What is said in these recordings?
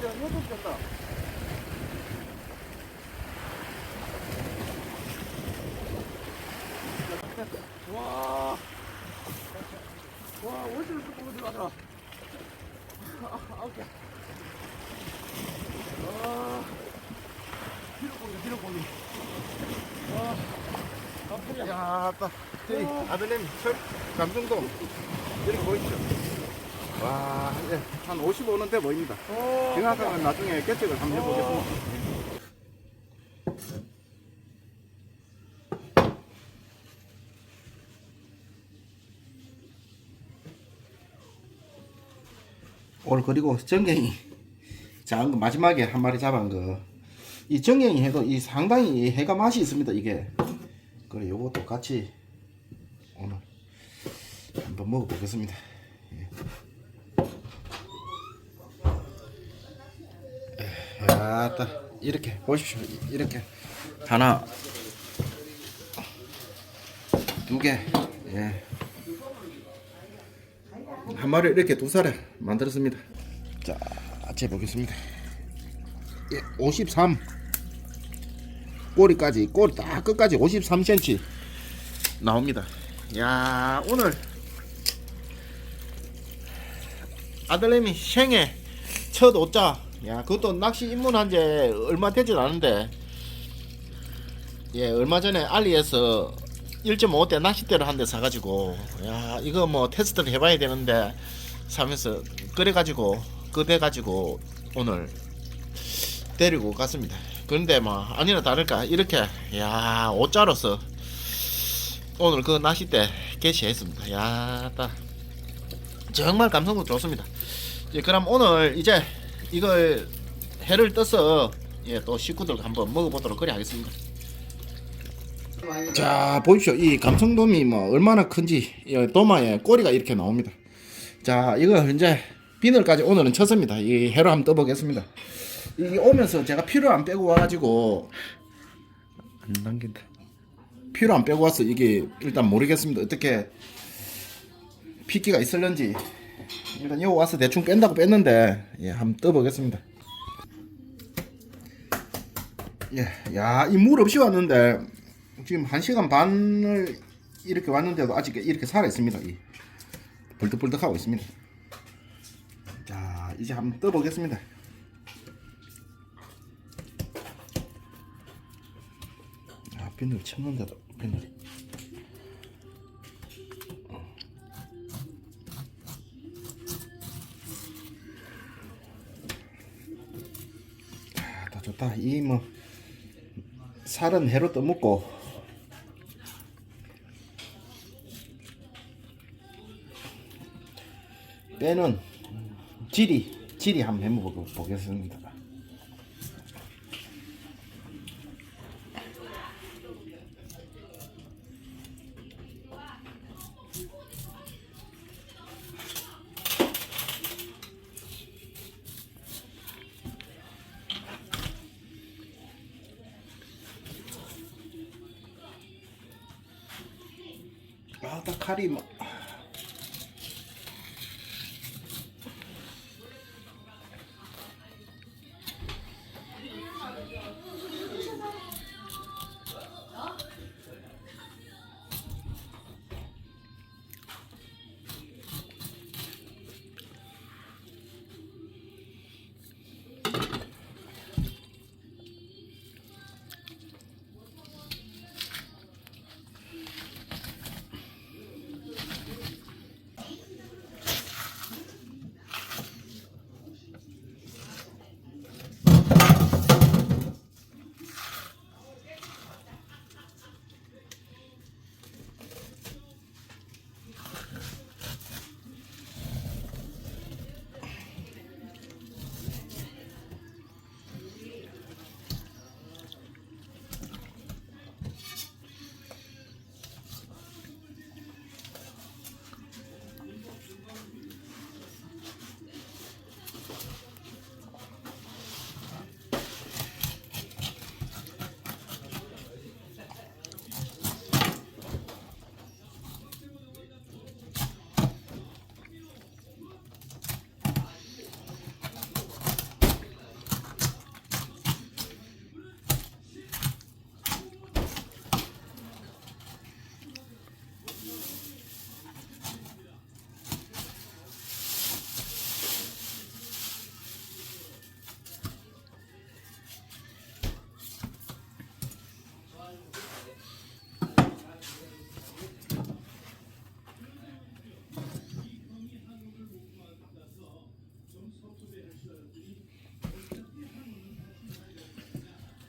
된, 요쪽 된다. 와. 와, 원수를 뚫고 들어가더라. 아, 개. 아. 뒤로 보기, 뒤로 보기. 와. 아프냐. 야, 아따. 저희 아들님 철 감성도 이렇게 보이시죠? 와, 예, 한 55는 보입니다. 어, 정확하게 나중에 계측을 한번 해보겠습니다. 오늘 그리고 정경이 작은 거 마지막에 한 마리 잡은 거. 이 정경이 해도 이 상당히 이 해가 맛이 있습니다 이게. 그래 요것도 같이 오늘 한번 먹어보겠습니다. 야따 이렇게 보십시오 이렇게 하나 두개 예 한 마리 이렇게 두 살에 만들었습니다. 자 재보겠습니다. 예, 53 꼬리까지 꼬리 딱 끝까지 53cm 나옵니다. 야 오늘 아들님이 생애 첫 옷자. 야 그것도 낚시 입문한 지 얼마 되질 않은데. 예 얼마 전에 알리에서 1.5대 낚싯대를 한 대 사가지고 야 이거 뭐 테스트를 해봐야 되는데 사면서 그래가지고 그돼가지고 오늘 데리고 갔습니다. 그런데 뭐 아니나 다를까 이렇게 야 옷자로서 오늘 그 낚싯대 개시했습니다. 야따. 정말 감성도 좋습니다. 예, 그럼 오늘 이제 이걸 해를 떠서 예, 또 식구들 한번 먹어보도록 그래 하겠습니다. 자 보십시오 이 감성돔이 뭐 얼마나 큰지 이 도마에 꼬리가 이렇게 나옵니다. 자 이거 이제 비늘까지 오늘은 쳤습니다. 이 해로 한번 떠보겠습니다. 이 오면서 제가 피를 안 빼고 와가지고 안 당긴다. 피를 안 빼고 와서 이게 일단 모르겠습니다. 어떻게 피기가 있을런지 일단 여기 와서 대충 뺀다고 뺐는데 예 한번 떠보겠습니다 예 야이 물 없이 왔는데 지금 한 시간 반을 이렇게 왔는데도 아직 이렇게 살아 있습니다. 이 벌떡벌떡하고 있습니다. 자 이제 한번 떠보겠습니다. 아 비늘 쳤는데도 비늘이. 아, 다 좋다. 이 뭐 살은 해로 떠먹고 빼는 지리 지리 한번 해먹어 보겠습니다. 아, 딱 칼이 막.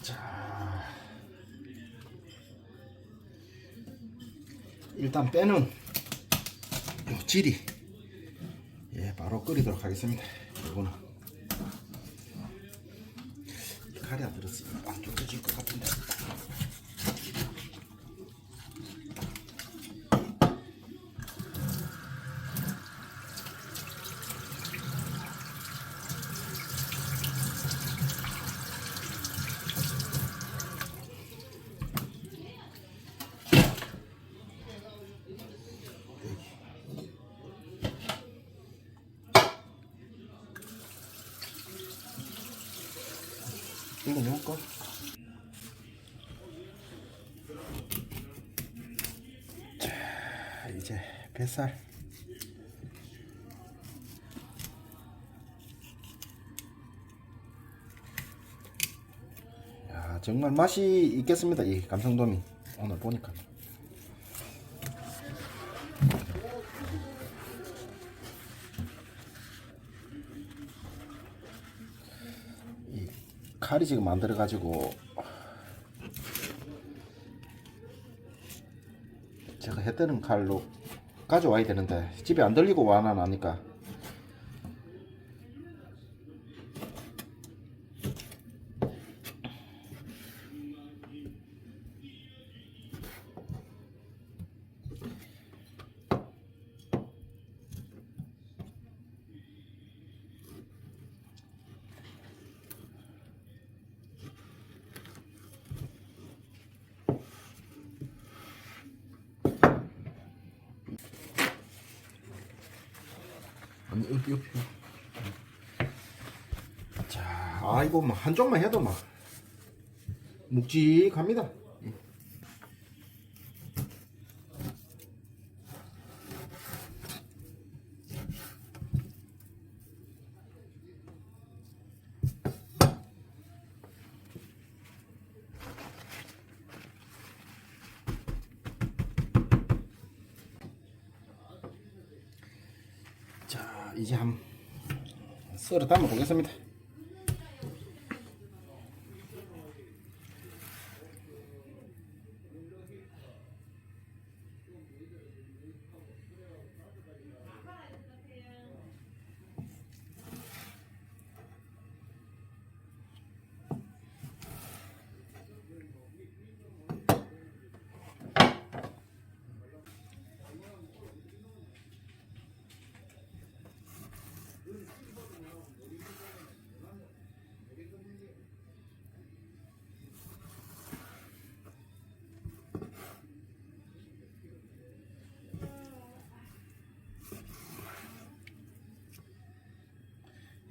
자. 일단 빼는 뭐 지리 예 바로 끓이도록 하겠습니다. 이거는. 뱃살. 야, 정말 맛이 있겠습니다. 이 감성돔이 오늘 보니까. 이 칼이 지금 만들어 가지고 제가 했다는 칼로 가져와야 되는데 집에 안 들리고 와나 나니까 여기 여기 자 아이고 뭐 한쪽만 해도 막 묵직합니다 자 이제 한번 썰어 담아 보겠습니다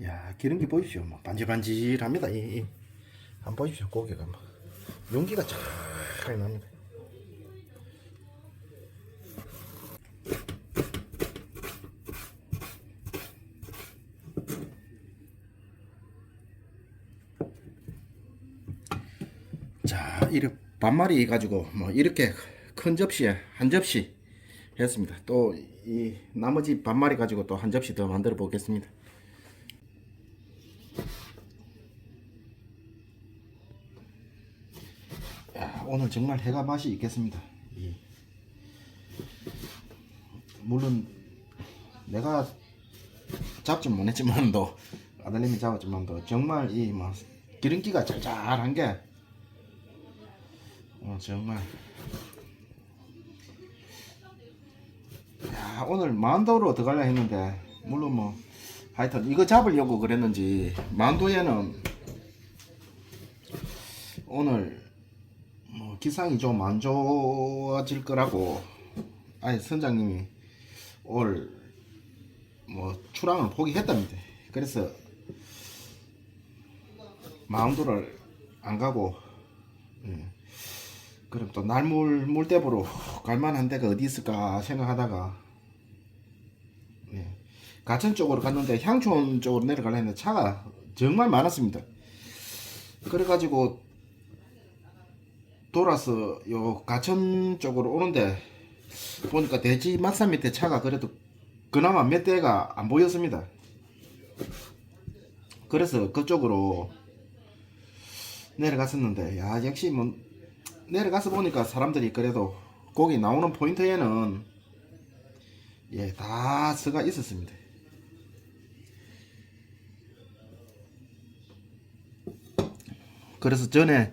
야 기름기 보십시오. 뭐 반질반질합니다. 이, 이. 한번 보십시오 고기가 막 용기가 잘 납니다. 자 이렇게 반마리 가지고 뭐 이렇게 큰 접시에 한 접시 했습니다. 또 이 나머지 반마리 가지고 또 한 접시 더 만들어 보겠습니다 야, 오늘 정말 해가 맛이 있겠습니다. 이, 물론 내가 잡지 못했지만도 아들님이 잡았지만도 정말 이 뭐 기름기가 짤짤한 게 어, 정말 야, 오늘 만도로 들어가려 했는데 물론 뭐 하여튼 이거 잡으려고 그랬는지 만도에는 오늘 뭐 기상이 좀 안 좋아질 거라고 아니 선장님이 올 뭐 출항을 포기했답니다. 그래서 마음도를 안 가고 예. 그럼 또 날물 물대보로 갈만한 데가 어디 있을까 생각하다가 예. 가천 쪽으로 갔는데 향촌 쪽으로 내려가려 했는데 차가 정말 많았습니다. 그래가지고 돌아서 요 가천 쪽으로 오는데 보니까 대지 맞산 밑에 차가 그래도 그나마 몇 대가 안 보였습니다. 그래서 그쪽으로 내려갔었는데 야 역시 뭐 내려가서 보니까 사람들이 그래도 고기 나오는 포인트에는 예, 다 서가 있었습니다. 그래서 전에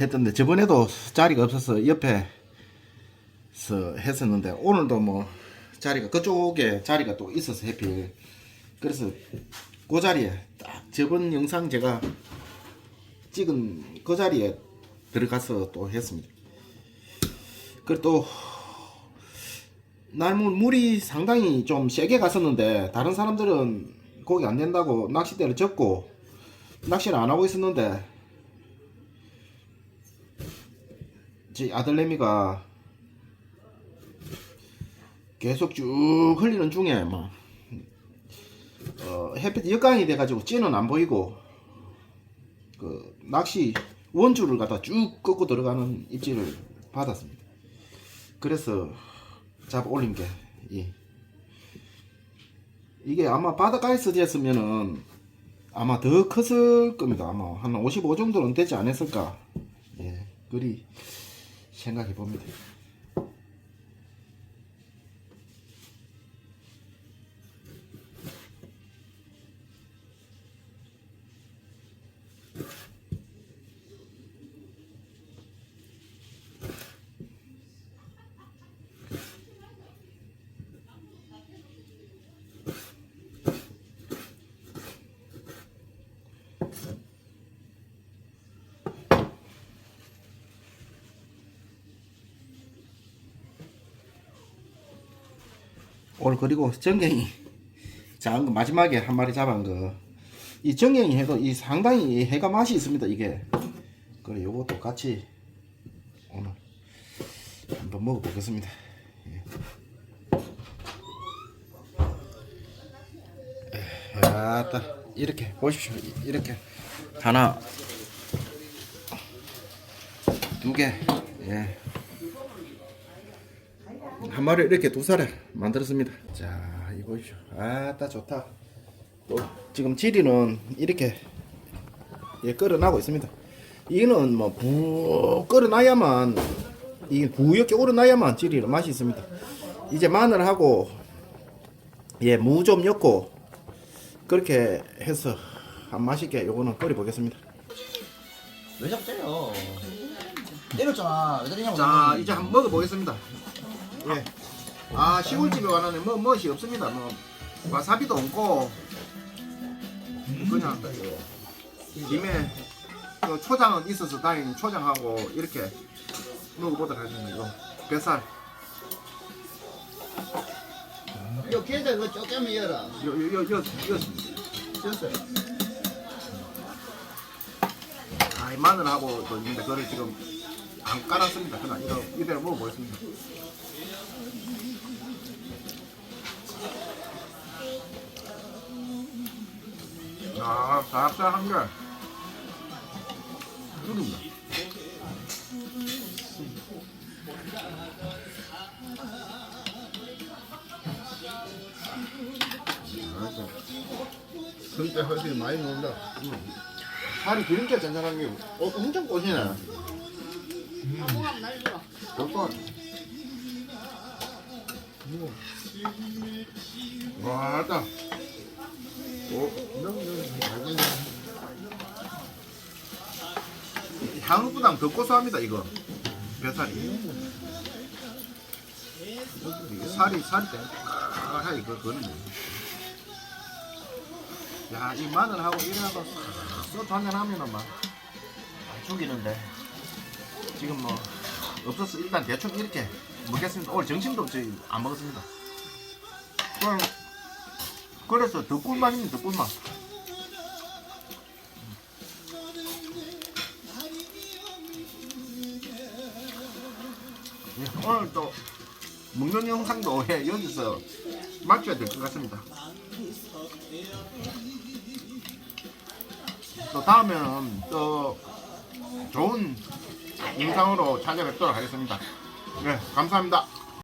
했던데 저번에도 자리가 없어서 옆에 서 했었는데 오늘도 뭐 자리가 그쪽에 자리가 또 있어서 해필 그래서 그 자리에 딱 저번 영상 제가 찍은 그 자리에 들어가서 또 했습니다. 그리고 또 날물 물이 상당히 좀 세게 갔었는데 다른 사람들은 거기 안 된다고 낚싯대를 접고 낚시를 안 하고 있었는데 제 아들내미가 계속 쭉 흘리는 중에 막 어, 햇빛 역광이 돼가지고 찌는 안 보이고 그 낚시 원줄을 갖다 쭉 꺾고 들어가는 입질을 받았습니다. 그래서 잡아 올린 게 이. 이게 아마 바닷가에서 됐으면은 아마 더 컸을 겁니다. 아마 한 55 정도는 되지 않았을까. 예, 그리 생각해 봅니다. 오늘 그리고 정경이 작은 거 마지막에 한 마리 잡은 거. 이 정경이 해도 이 상당히 이 해가 맛이 있습니다 이게. 그래 요것도 같이 오늘 한번 먹어보겠습니다. 예. 야따 이렇게 보십시오 이- 이렇게 하나 두개 예. 한 마리 이렇게 두 살에 만들었습니다. 자, 이 보십시오. 아 따 좋다. 또 지금 지리는 이렇게 예 끓어나고 있습니다. 이는 뭐 부 끓어나야만 이 부옇게 우러나야만 지리는 맛이 있습니다. 이제 마늘하고 예 무 좀 넣고 그렇게 해서 한 맛있게 요거는 끓여 보겠습니다. 왜 자꾸 때려? 때렸잖아. 왜 때리냐고. 자 이제 한번 먹어 보겠습니다. 예. 아 시골집에 와는 뭐 멋이 없습니다. 뭐 와사비도 없고 그냥 김에 그 초장은 있어서 다행히 초장하고 이렇게 먹어보도록 하겠습니다. 이거 뱃살 요 게장 그 조금 열어. 요요요 요 됐어요. 아이 마늘하고 또 있는데 그걸 지금 안 깔았습니다. 그냥 이거 이대로 먹어보겠습니다. 아, 쌉쌀한 게 죽입니다. 그때 훨씬 많이 논다. 살이 기름기 짠짠한 게 어, 엄청 꼬시네. 좋다. 와, 알다. 향보다 더 고소합니다, 이거. 뱃살이. 이게 살이, 살이 땡하이 이거, 그거는. 야, 이 마늘하고 이래하고 소주 한잔 하면은 막 죽이는데 지금 뭐 없어서 일단 대충 이렇게 먹겠습니다. 오늘 점심도 저희 안 먹었습니다. 그래서 더 꿀맛입니다. 더 꿀맛. 예, 오늘 또 먹는 영상도 예, 여기서 마쳐야 될 것 같습니다. 또 다음에는 또 좋은 영상으로 찾아뵙도록 하겠습니다. 네, 감사합니다.